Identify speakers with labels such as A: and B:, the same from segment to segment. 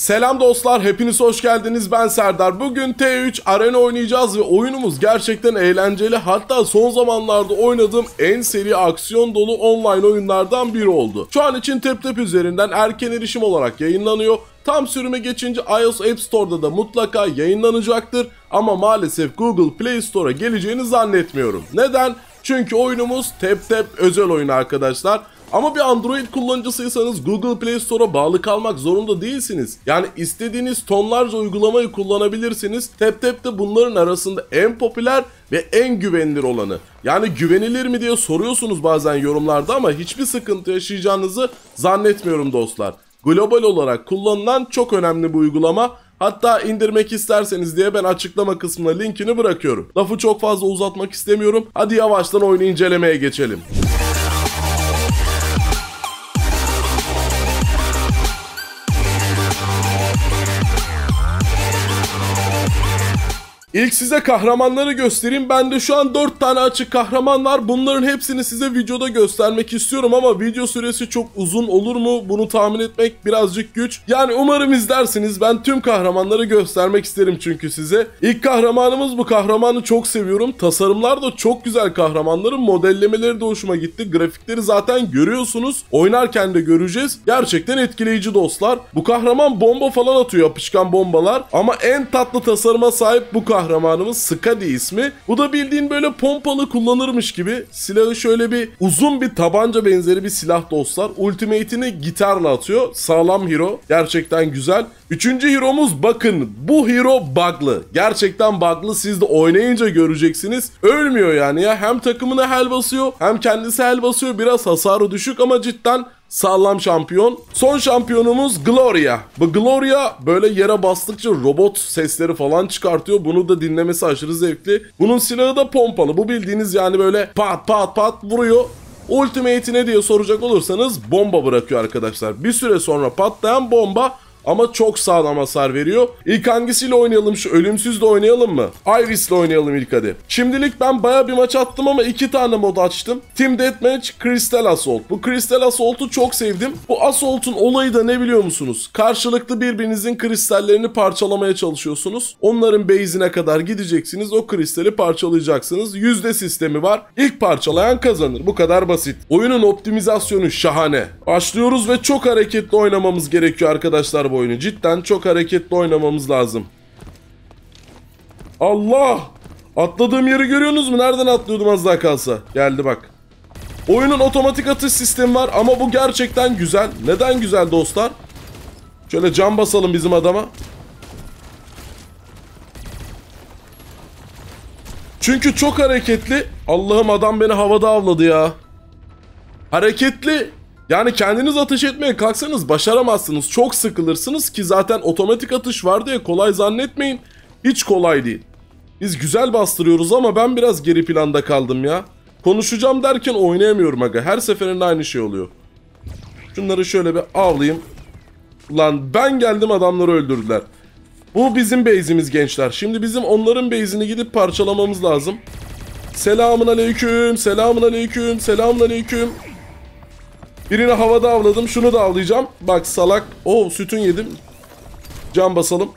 A: Selam dostlar, hepiniz hoş geldiniz. Ben Serdar. Bugün T3 Arena oynayacağız ve oyunumuz gerçekten eğlenceli. Hatta son zamanlarda oynadığım en seri aksiyon dolu online oyunlardan biri oldu. Şu an için TapTap üzerinden erken erişim olarak yayınlanıyor. Tam sürüme geçince iOS App Store'da da mutlaka yayınlanacaktır. Ama maalesef Google Play Store'a geleceğini zannetmiyorum. Neden? Çünkü oyunumuz TapTap özel oyun arkadaşlar. Ama bir Android kullanıcısıysanız Google Play Store'a bağlı kalmak zorunda değilsiniz. Yani istediğiniz tonlarca uygulamayı kullanabilirsiniz. TapTap de bunların arasında en popüler ve en güvenilir olanı. Yani güvenilir mi diye soruyorsunuz bazen yorumlarda ama hiçbir sıkıntı yaşayacağınızı zannetmiyorum dostlar. Global olarak kullanılan çok önemli bir uygulama. Hatta indirmek isterseniz diye ben açıklama kısmına linkini bırakıyorum. Lafı çok fazla uzatmak istemiyorum. Hadi yavaştan oyunu incelemeye geçelim. İlk size kahramanları göstereyim. Bende şu an 4 tane açık kahraman var. Bunların hepsini size videoda göstermek istiyorum ama video süresi çok uzun olur mu? Bunu tahmin etmek birazcık güç. Yani umarım izlersiniz. Ben tüm kahramanları göstermek isterim çünkü size. İlk kahramanımız bu kahramanı çok seviyorum. Tasarımlar da çok güzel kahramanların. Modellemeleri de hoşuma gitti. Grafikleri zaten görüyorsunuz. Oynarken de göreceğiz. Gerçekten etkileyici dostlar. Bu kahraman bomba falan atıyor yapışkan bombalar. Ama en tatlı tasarıma sahip bu kahraman kahramanımız Skadi ismi. Bu da bildiğin böyle pompalı kullanırmış gibi. Silahı şöyle bir uzun bir tabanca benzeri bir silah dostlar. Ultimate'ini gitarla atıyor. Sağlam hero. Gerçekten güzel. Üçüncü hero'muz bakın bu hero bug'lı. Gerçekten bug'lı siz de oynayınca göreceksiniz. Ölmüyor yani ya. Hem takımına hel basıyor hem kendisi hel basıyor. Biraz hasarı düşük ama cidden sağlam şampiyon. Son şampiyonumuz Gloria. Bu Gloria böyle yere bastıkça robot sesleri falan çıkartıyor. Bunu da dinlemesi aşırı zevkli. Bunun silahı da pompalı. Bu bildiğiniz yani böyle pat pat pat vuruyor. Ultimate'i ne diye soracak olursanız bomba bırakıyor arkadaşlar. Bir süre sonra patlayan bomba ama çok sağlam hasar veriyor. İlk hangisiyle oynayalım? Şu ölümsüzle oynayalım mı? Iris'le oynayalım ilk hadi. Şimdilik ben baya bir maç attım ama iki tane mod açtım. Team Deathmatch, Crystal Assault. Bu Crystal Assault'u çok sevdim. Bu Assault'un olayı da ne biliyor musunuz? Karşılıklı birbirinizin kristallerini parçalamaya çalışıyorsunuz. Onların base'ine kadar gideceksiniz. O kristali parçalayacaksınız. Yüzde sistemi var. İlk parçalayan kazanır. Bu kadar basit. Oyunun optimizasyonu şahane. Başlıyoruz ve çok hareketli oynamamız gerekiyor arkadaşlar bu oyunu. Cidden çok hareketli oynamamız lazım. Allah! Atladığım yeri görüyorsunuz mu? Nereden atlıyordum az daha kalsa? Geldi bak. Oyunun otomatik atış sistemi var ama bu gerçekten güzel. Neden güzel dostlar? Şöyle cam basalım bizim adama. Çünkü çok hareketli. Allah'ım adam beni havada avladı ya. Hareketli. Yani kendiniz ateş etmeye kalksanız başaramazsınız. Çok sıkılırsınız ki zaten otomatik atış var diye kolay zannetmeyin. Hiç kolay değil. Biz güzel bastırıyoruz ama ben biraz geri planda kaldım ya. Konuşacağım derken oynayamıyorum aga. Her seferinde aynı şey oluyor. Şunları şöyle bir avlayayım. Lan ben geldim adamları öldürdüler. Bu bizim base'imiz gençler. Şimdi bizim onların base'ini gidip parçalamamız lazım. Selamun aleyküm, selamun aleyküm, selamun aleyküm. Birini havada avladım. Şunu da avlayacağım. Bak salak. O sütün yedim. Can basalım.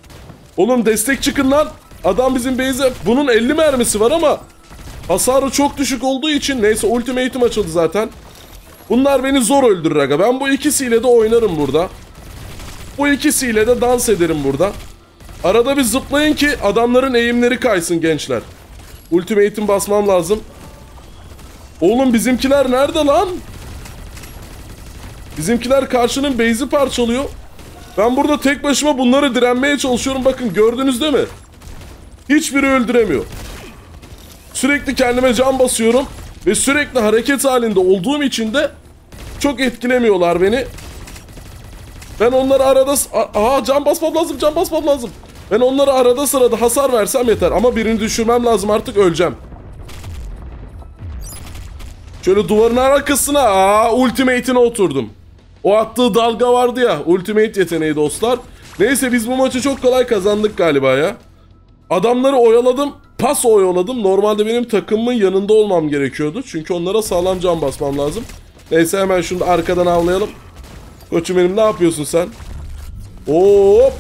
A: Oğlum destek çıkın lan. Adam bizim base'e. Bunun 50 mermisi var ama hasarı çok düşük olduğu için neyse ultimate'im açıldı zaten. Bunlar beni zor öldürür aga. Ben bu ikisiyle de oynarım burada. Bu ikisiyle de dans ederim burada. Arada bir zıplayın ki adamların eğimleri kaysın gençler. Ultimate'im basmam lazım. Oğlum bizimkiler nerede lan? Bizimkiler karşının base'i parçalıyor. Ben burada tek başıma bunları direnmeye çalışıyorum. Bakın gördünüz değil mi? Hiçbiri öldüremiyor. Sürekli kendime can basıyorum. Ve sürekli hareket halinde olduğum için de çok etkilemiyorlar beni. Ben onları arada... Aa can basmam lazım, can basmam lazım. Ben onları arada sırada hasar versem yeter. Ama birini düşürmem lazım artık öleceğim. Şöyle duvarın arkasına aa ultimate'ine oturdum. O attığı dalga vardı ya. Ultimate yeteneği dostlar. Neyse biz bu maçı çok kolay kazandık galiba ya. Adamları oyaladım. Pas oyaladım. Normalde benim takımımın yanında olmam gerekiyordu. Çünkü onlara sağlam can basmam lazım. Neyse hemen şunu arkadan avlayalım. Koçum benim ne yapıyorsun sen? Hop.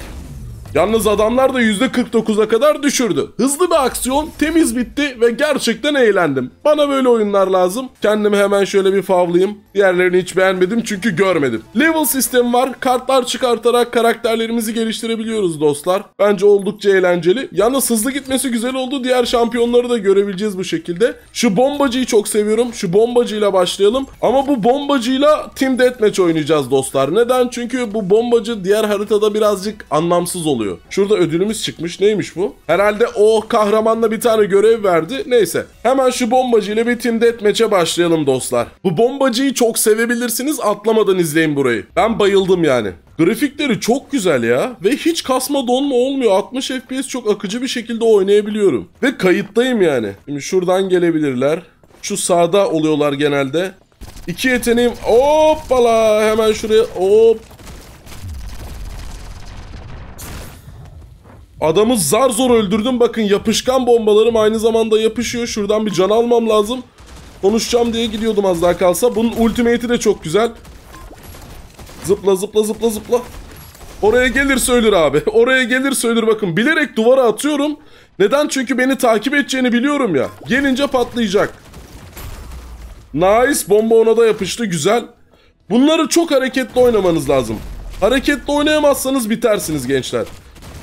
A: Yalnız adamlar da %49'a kadar düşürdü. Hızlı bir aksiyon, temiz bitti ve gerçekten eğlendim. Bana böyle oyunlar lazım. Kendimi hemen şöyle bir favlayayım. Diğerlerini hiç beğenmedim çünkü görmedim. Level sistemi var. Kartlar çıkartarak karakterlerimizi geliştirebiliyoruz dostlar. Bence oldukça eğlenceli. Yalnız hızlı gitmesi güzel oldu. Diğer şampiyonları da görebileceğiz bu şekilde. Şu bombacıyı çok seviyorum. Şu bombacıyla başlayalım. Ama bu bombacıyla Team Deathmatch oynayacağız dostlar. Neden? Çünkü bu bombacı diğer haritada birazcık anlamsız oluyor. Şurada ödülümüz çıkmış. Neymiş bu? Herhalde o kahramanla bir tane görev verdi. Neyse. Hemen şu bombacıyla bir Team Deathmatch'e başlayalım dostlar. Bu bombacıyı çok sevebilirsiniz. Atlamadan izleyin burayı. Ben bayıldım yani. Grafikleri çok güzel ya ve hiç kasma donma olmuyor. 60 FPS çok akıcı bir şekilde oynayabiliyorum. Ve kayıttayım yani. Şimdi şuradan gelebilirler. Şu sağda oluyorlar genelde. İki yeteneğim hoppala hemen şuraya hop. Adamı zar zor öldürdüm bakın yapışkan bombalarım aynı zamanda yapışıyor. Şuradan bir can almam lazım. Konuşacağım diye gidiyordum az daha kalsa. Bunun ultimate'i de çok güzel. Zıpla zıpla zıpla zıpla. Oraya gelir söyler abi. Oraya gelir söyler bakın. Bilerek duvara atıyorum. Neden? Çünkü beni takip edeceğini biliyorum ya. Gelince patlayacak. Nice. Bomba ona da yapıştı. Güzel. Bunları çok hareketli oynamanız lazım. Hareketli oynayamazsanız bitersiniz gençler.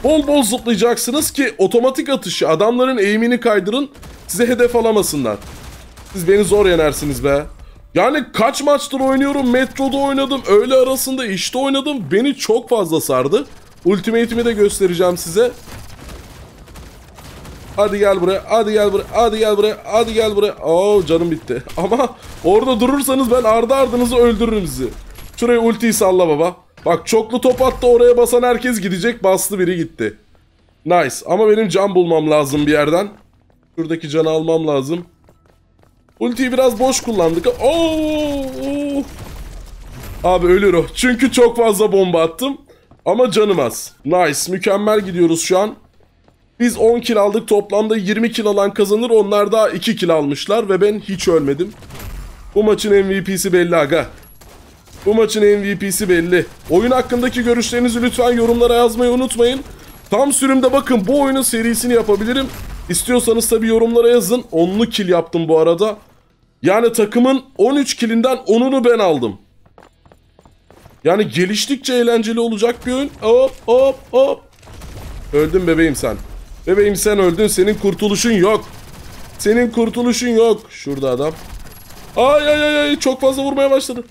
A: Bol bol zıplayacaksınız ki otomatik atışı adamların eğimini kaydırın size hedef alamasınlar. Siz beni zor yenersiniz be. Yani kaç maçtır oynuyorum metroda oynadım öğle arasında işte oynadım beni çok fazla sardı. Ultimate'imi de göstereceğim size. Hadi gel buraya, hadi gel buraya, hadi gel buraya, hadi gel buraya. Oo canım bitti. Ama orada durursanız ben ardı ardınızı öldürürüm sizi. Şuraya ultiyi salla baba. Bak çoklu top attı oraya basan herkes gidecek. Bastı biri gitti. Nice. Ama benim can bulmam lazım bir yerden. Şuradaki canı almam lazım. Ultiyi biraz boş kullandık. Oo! Abi ölür o. Çünkü çok fazla bomba attım. Ama canım az. Nice. Mükemmel gidiyoruz şu an. Biz 10 kill aldık. Toplamda 20 kill alan kazanır. Onlar daha 2 kill almışlar ve ben hiç ölmedim. Bu maçın MVP'si belli aga. Bu maçın MVP'si belli. Oyun hakkındaki görüşlerinizi lütfen yorumlara yazmayı unutmayın. Tam sürümde bakın bu oyunun serisini yapabilirim. İstiyorsanız tabi yorumlara yazın. 10'lu kill yaptım bu arada. Yani takımın 13 killinden 10'unu ben aldım. Yani geliştikçe eğlenceli olacak bir oyun. Hop hop hop. Öldün bebeğim sen. Bebeğim sen öldün. Senin kurtuluşun yok. Senin kurtuluşun yok. Şurada adam. Ay ay ay çok fazla vurmaya başladı.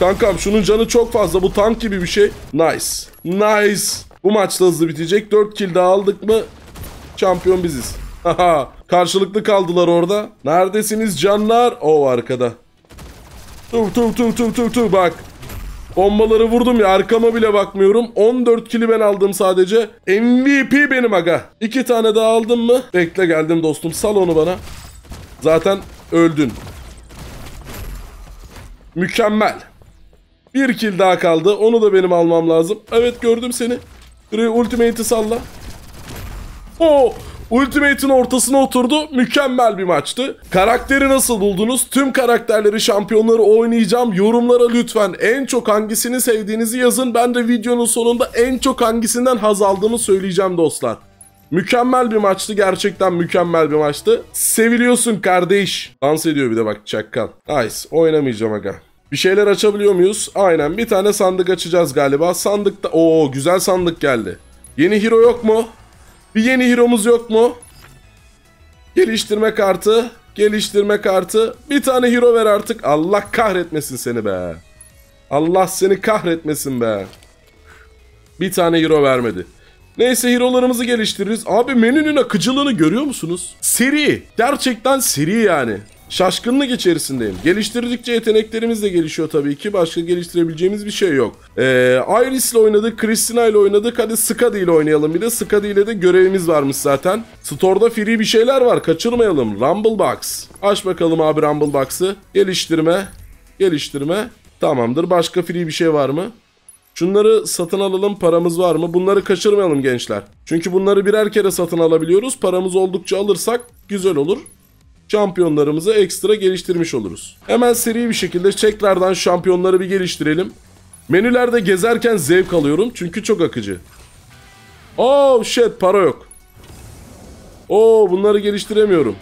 A: Kankam şunun canı çok fazla. Bu tank gibi bir şey. Nice. Nice. Bu maç da hızlı bitecek. 4 kill daha aldık mı şampiyon biziz. Haha. Karşılıklı kaldılar orada. Neredesiniz canlar? O arkada. Tur tur tur tur tur tur bak. Bombaları vurdum ya arkama bile bakmıyorum. 14 kili ben aldım sadece. MVP benim aga. İki tane daha aldım mı? Bekle geldim dostum. Sal onu bana. Zaten öldün. Mükemmel. Bir kill daha kaldı. Onu da benim almam lazım. Evet gördüm seni. Buraya ultimate'i salla. Oo, Ultimate'in ortasına oturdu. Mükemmel bir maçtı. Karakteri nasıl buldunuz? Tüm karakterleri, şampiyonları oynayacağım. Yorumlara lütfen en çok hangisini sevdiğinizi yazın. Ben de videonun sonunda en çok hangisinden haz aldığımı söyleyeceğim dostlar. Mükemmel bir maçtı. Gerçekten mükemmel bir maçtı. Seviliyorsun kardeş. Dans ediyor bir de bak çakkal. Nice. Oynamayacağım aga. Bir şeyler açabiliyor muyuz? Aynen bir tane sandık açacağız galiba. Sandıkta... Oo güzel sandık geldi. Yeni hero yok mu? Bir yeni hero'muz yok mu? Geliştirme kartı. Geliştirme kartı. Bir tane hero ver artık. Allah kahretmesin seni be. Allah seni kahretmesin be. Bir tane hero vermedi. Neyse hero'larımızı geliştiririz. Abi menünün akıcılığını görüyor musunuz? Seri. Gerçekten seri yani. Şaşkınlık içerisindeyim. Geliştirdikçe yeteneklerimiz de gelişiyor tabii ki. Başka geliştirebileceğimiz bir şey yok. Ee, Iris ile oynadık, Christina ile oynadık. Hadi Skadi ile oynayalım bir de. Skadi ile de görevimiz varmış zaten. Store'da free bir şeyler var. Kaçırmayalım. Rumble Box. Aç bakalım abi Rumble Box'ı. Geliştirme. Geliştirme. Tamamdır. Başka free bir şey var mı? Şunları satın alalım paramız var mı? Bunları kaçırmayalım gençler. Çünkü bunları birer kere satın alabiliyoruz. Paramız oldukça alırsak güzel olur şampiyonlarımızı ekstra geliştirmiş oluruz. Hemen seri bir şekilde tekrardan şampiyonları bir geliştirelim. Menülerde gezerken zevk alıyorum çünkü çok akıcı. Oh shit para yok. Oo bunları geliştiremiyorum.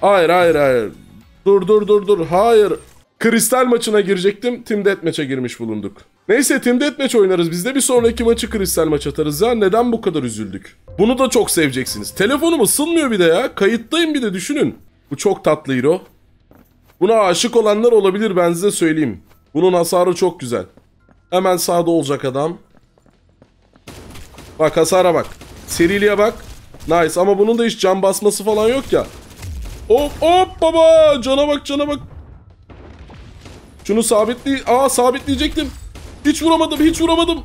A: Hayır hayır hayır. Dur dur dur dur. Hayır. Kristal maçına girecektim. Team Deathmatch'e girmiş bulunduk. Neyse Team Deathmatch oynarız. Biz de bir sonraki maçı kristal maç atarız ya. Neden bu kadar üzüldük? Bunu da çok seveceksiniz. Telefonum ısınmıyor bir de ya. Kayıttayım bir de düşünün. Bu çok tatlı hero. Buna aşık olanlar olabilir ben size söyleyeyim. Bunun hasarı çok güzel. Hemen sağda olacak adam. Bak hasara bak. Seriliğe bak. Nice ama bunun da hiç can basması falan yok ya. Hop hop baba cana bak cana bak. Şunu sabitli... Aa sabitleyecektim. Hiç vuramadım hiç vuramadım.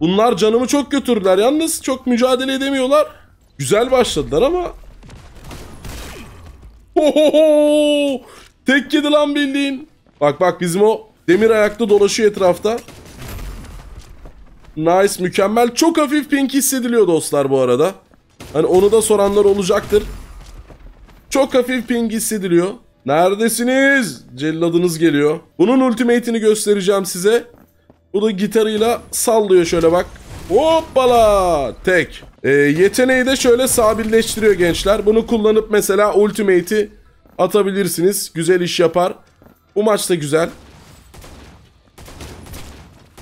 A: Bunlar canımı çok götürdüler. Yalnız çok mücadele edemiyorlar. Güzel başladılar ama... Ohoho! Tek yedi lan bildiğin. Bak bak bizim o demir ayaklı dolaşıyor etrafta. Nice mükemmel. Çok hafif pink hissediliyor dostlar bu arada. Hani onu da soranlar olacaktır. Çok hafif ping hissediliyor. Neredesiniz? Celladınız geliyor. Bunun ultimate'ini göstereceğim size. Bu da gitarıyla sallıyor şöyle bak. Hoppala! Tek. Ee, yeteneği de şöyle sabilleştiriyor gençler. Bunu kullanıp mesela ultimate'i atabilirsiniz. Güzel iş yapar. Bu maç da güzel.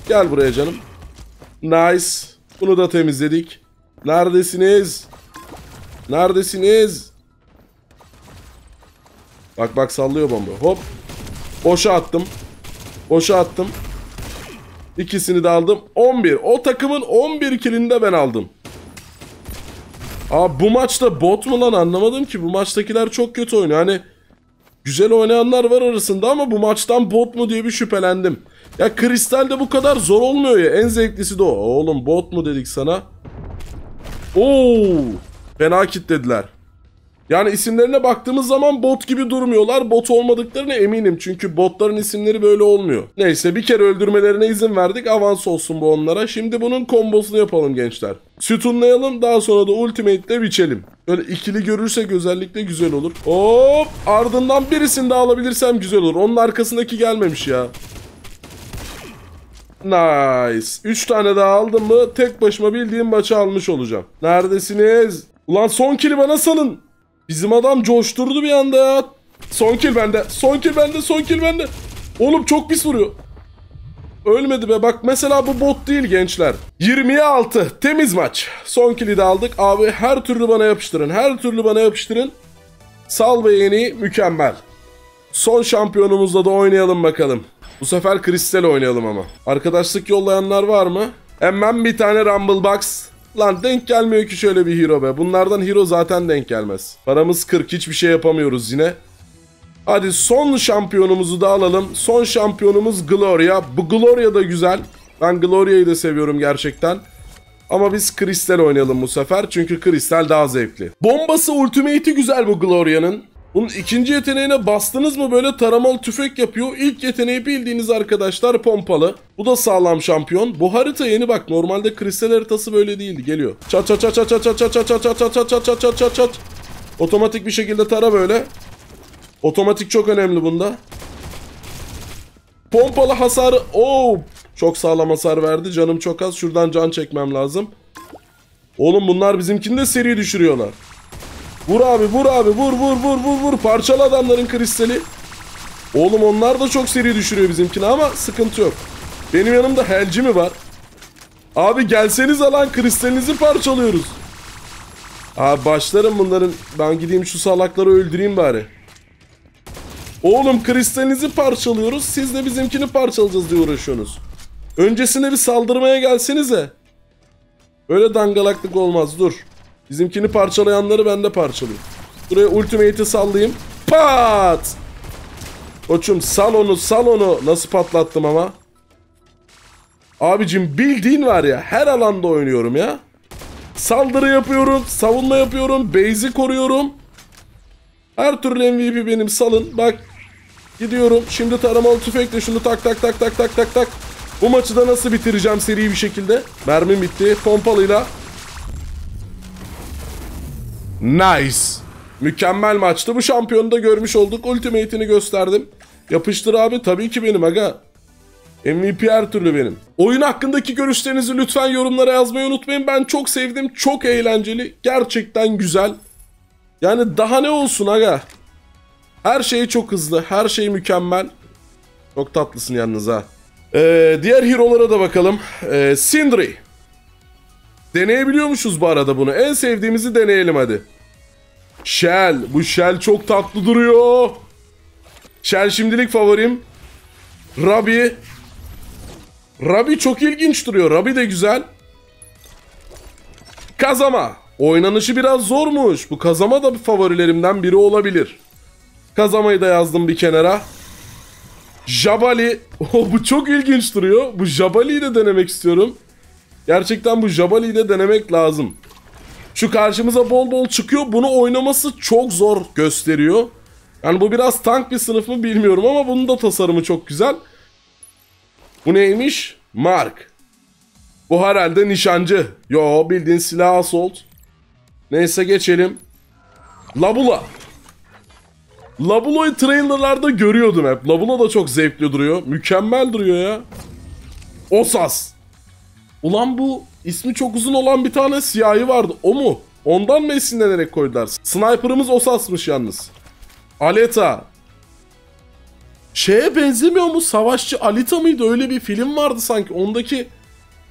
A: Gel buraya canım. Nice. Bunu da temizledik. Neredesiniz? Neredesiniz? Bak bak sallıyor bomba. Hop. Boşa attım. Boşa attım. İkisini de aldım. 11. O takımın 11 kilini de ben aldım. Aa bu maçta bot mu lan anlamadım ki. Bu maçtakiler çok kötü oynuyor. Hani güzel oynayanlar var arasında ama bu maçtan bot mu diye bir şüphelendim. Ya Kristal'de bu kadar zor olmuyor ya. En zevklisi de o. Oğlum bot mu dedik sana. Oo! Fena kitlediler. Yani isimlerine baktığımız zaman bot gibi durmuyorlar. Bot olmadıklarına eminim. Çünkü botların isimleri böyle olmuyor. Neyse bir kere öldürmelerine izin verdik. Avans olsun bu onlara. Şimdi bunun kombosunu yapalım gençler. Sütunlayalım daha sonra da ultimate'le biçelim. Böyle ikili görürsek özellikle güzel olur. Hop ardından birisini daha alabilirsem güzel olur. Onun arkasındaki gelmemiş ya. Nice. 3 tane daha aldım mı tek başıma bildiğim maçı almış olacağım. Neredesiniz? Ulan son kili bana salın. Bizim adam coşturdu bir anda ya. Son kill bende. Son kill bende. Son kill bende. Oğlum çok pis vuruyor. Ölmedi be. Bak mesela bu bot değil gençler. 20'ye 6. Temiz maç. Son kill'i de aldık. Abi her türlü bana yapıştırın. Her türlü bana yapıştırın. Sal ve yeni mükemmel. Son şampiyonumuzla da oynayalım bakalım. Bu sefer Kristal oynayalım ama. Arkadaşlık yollayanlar var mı? Hemen bir tane Rumble Box. Lan denk gelmiyor ki şöyle bir hero be. Bunlardan hero zaten denk gelmez. Paramız 40 hiçbir şey yapamıyoruz yine. Hadi son şampiyonumuzu da alalım. Son şampiyonumuz Gloria. Bu Gloria da güzel. Ben Gloria'yı da seviyorum gerçekten. Ama biz Kristal oynayalım bu sefer. Çünkü Kristal daha zevkli. Bombası ultimate'i güzel bu Gloria'nın. Bunun ikinci yeteneğine bastınız mı böyle taramalı tüfek yapıyor. İlk yeteneği bildiğiniz arkadaşlar pompalı. Bu da sağlam şampiyon. Bu harita yeni bak. Normalde kristal haritası böyle değildi. Geliyor. Çat çat çat çat çat çat çat çat çat çat çat çat çat çat çat. Otomatik bir şekilde tara böyle. Otomatik çok önemli bunda. Pompalı hasarı. Oo, çok sağlam hasar verdi. Canım çok az. Şuradan can çekmem lazım. Oğlum bunlar bizimkini de seri düşürüyorlar. Vur abi vur abi vur vur vur vur vur. Parçalı adamların kristali. Oğlum onlar da çok seri düşürüyor bizimkini ama sıkıntı yok. Benim yanımda helci mi var? Abi gelseniz alan kristalinizi parçalıyoruz. Abi başlarım bunların. Ben gideyim şu salakları öldüreyim bari. Oğlum kristalinizi parçalıyoruz. Siz de bizimkini parçalayacağız diye uğraşıyorsunuz. Öncesinde bir saldırmaya gelsenize. Öyle dangalaklık olmaz dur. Bizimkini parçalayanları ben de parçalayayım. Buraya ultimate'i sallayayım. Pat! Koçum sal onu sal onu. Nasıl patlattım ama. Abicim bildiğin var ya her alanda oynuyorum ya. Saldırı yapıyorum, savunma yapıyorum, base'i koruyorum. Her türlü MVP benim salın. Bak gidiyorum. Şimdi taramalı tüfekle şunu tak tak tak tak tak tak tak. Bu maçı da nasıl bitireceğim seri bir şekilde. Mermim bitti. Pompalıyla Nice. Mükemmel maçtı. Bu şampiyonu da görmüş olduk. Ultimate'ini gösterdim. Yapıştır abi. Tabii ki benim aga. MVP her türlü benim. Oyun hakkındaki görüşlerinizi lütfen yorumlara yazmayı unutmayın. Ben çok sevdim. Çok eğlenceli. Gerçekten güzel. Yani daha ne olsun aga. Her şey çok hızlı. Her şey mükemmel. Çok tatlısın yalnız ha. Ee, diğer hero'lara da bakalım. Ee, Sindri. Deneyebiliyormuşuz bu arada bunu. En sevdiğimizi deneyelim hadi. Shell. Bu Shell çok tatlı duruyor. Shell şimdilik favorim. Rabi. Rabi çok ilginç duruyor. Rabi de güzel. Kazama. Oynanışı biraz zormuş. Bu Kazama da favorilerimden biri olabilir. Kazama'yı da yazdım bir kenara. Jabali. Oh, bu çok ilginç duruyor. Bu Jabali'yi de denemek istiyorum. Gerçekten bu Jabali'yi de denemek lazım. Şu karşımıza bol bol çıkıyor. Bunu oynaması çok zor gösteriyor. Yani bu biraz tank bir sınıf mı bilmiyorum ama bunun da tasarımı çok güzel. Bu neymiş? Mark. Bu herhalde nişancı. Yo bildiğin silah assault. Neyse geçelim. Labula. Labula'yı trailerlarda görüyordum hep. Labula da çok zevkli duruyor. Mükemmel duruyor ya. Osas. Ulan bu ismi çok uzun olan bir tane siyahi vardı. O mu? Ondan mı esinlenerek koydular? Sniper'ımız Osas'mış yalnız. Aleta. Şeye benzemiyor mu? Savaşçı Alita mıydı? Öyle bir film vardı sanki. Ondaki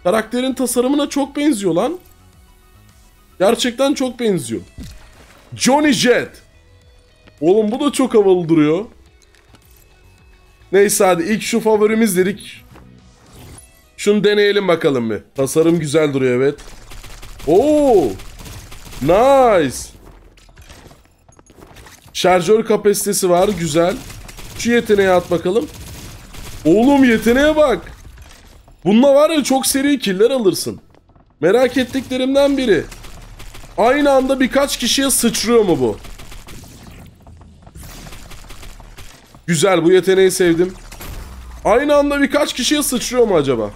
A: karakterin tasarımına çok benziyor lan. Gerçekten çok benziyor. Johnny Jet. Oğlum bu da çok havalı duruyor. Neyse hadi ilk şu favorimiz dedik. Şunu deneyelim bakalım bir. Tasarım güzel duruyor evet. Oo! Nice. Şarjör kapasitesi var güzel. Şu yeteneğe at bakalım. Oğlum yeteneğe bak. Bununla var ya çok seri killer alırsın. Merak ettiklerimden biri. Aynı anda birkaç kişiye sıçrıyor mu bu? Güzel bu yeteneği sevdim. Aynı anda birkaç kişiye sıçrıyor mu acaba?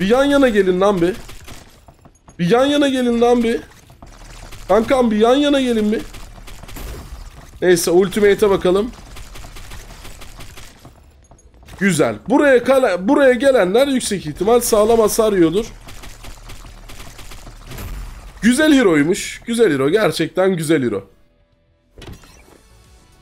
A: Bir yan yana gelin lan bir. Bir yan yana gelin lan bir. Kankam bir yan yana gelin bir. Neyse ultimate'e bakalım. Güzel. Buraya kala, buraya gelenler yüksek ihtimal sağlam hasar yiyordur. Güzel hero'ymuş. Güzel hero. Gerçekten güzel hero.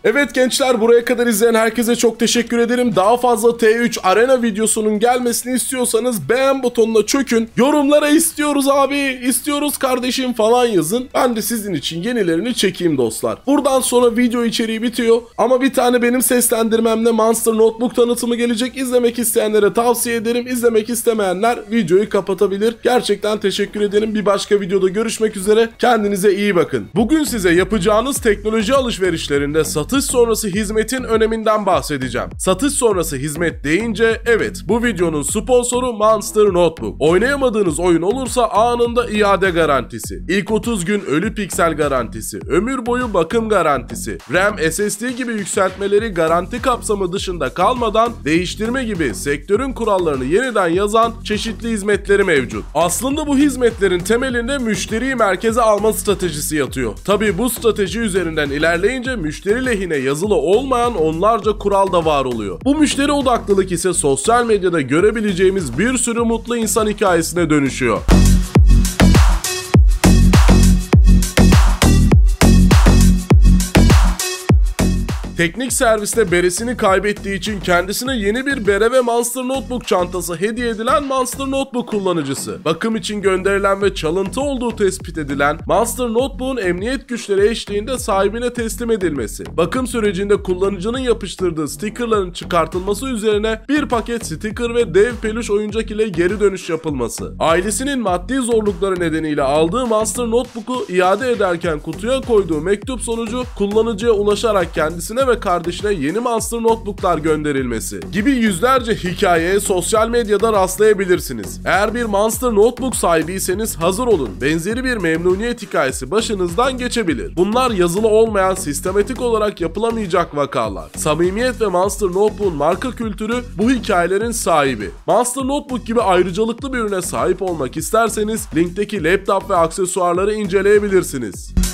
A: Evet gençler buraya kadar izleyen herkese çok teşekkür ederim. Daha fazla T3 Arena videosunun gelmesini istiyorsanız beğen butonuna çökün. Yorumlara istiyoruz abi, istiyoruz kardeşim falan yazın. Ben de sizin için yenilerini çekeyim dostlar. Buradan sonra video içeriği bitiyor. Ama bir tane benim seslendirmemle Monster Notebook tanıtımı gelecek. İzlemek isteyenlere tavsiye ederim. İzlemek istemeyenler videoyu kapatabilir. Gerçekten teşekkür ederim. Bir başka videoda görüşmek üzere. Kendinize iyi bakın. Bugün size yapacağınız teknoloji alışverişlerinde satış sonrası hizmetin öneminden bahsedeceğim. Satış sonrası hizmet deyince evet bu videonun sponsoru Monster Notebook. Oynayamadığınız oyun olursa anında iade garantisi. İlk 30 gün ölü piksel garantisi. Ömür boyu bakım garantisi. RAM, SSD gibi yükseltmeleri garanti kapsamı dışında kalmadan değiştirme gibi sektörün kurallarını yeniden yazan çeşitli hizmetleri mevcut. Aslında bu hizmetlerin temelinde müşteriyi merkeze alma stratejisi yatıyor. Tabi bu strateji üzerinden ilerleyince müşteri lehine yazılı olmayan onlarca kural da var oluyor. Bu müşteri odaklılık ise sosyal medyada görebileceğimiz bir sürü mutlu insan hikayesine dönüşüyor. Teknik serviste beresini kaybettiği için kendisine yeni bir bere ve Monster Notebook çantası hediye edilen Monster Notebook kullanıcısı. Bakım için gönderilen ve çalıntı olduğu tespit edilen Monster Notebook'un emniyet güçleri eşliğinde sahibine teslim edilmesi. Bakım sürecinde kullanıcının yapıştırdığı stickerların çıkartılması üzerine bir paket sticker ve dev peluş oyuncak ile geri dönüş yapılması. Ailesinin maddi zorlukları nedeniyle aldığı Monster Notebook'u iade ederken kutuya koyduğu mektup sonucu kullanıcıya ulaşarak kendisine ve kardeşine yeni Monster Notebook'lar gönderilmesi gibi yüzlerce hikayeye sosyal medyada rastlayabilirsiniz. Eğer bir Monster Notebook sahibiyseniz hazır olun. Benzeri bir memnuniyet hikayesi başınızdan geçebilir. Bunlar yazılı olmayan sistematik olarak yapılamayacak vakalar. Samimiyet ve Monster Notebook'un marka kültürü bu hikayelerin sahibi. Monster Notebook gibi ayrıcalıklı bir ürüne sahip olmak isterseniz linkteki laptop ve aksesuarları inceleyebilirsiniz.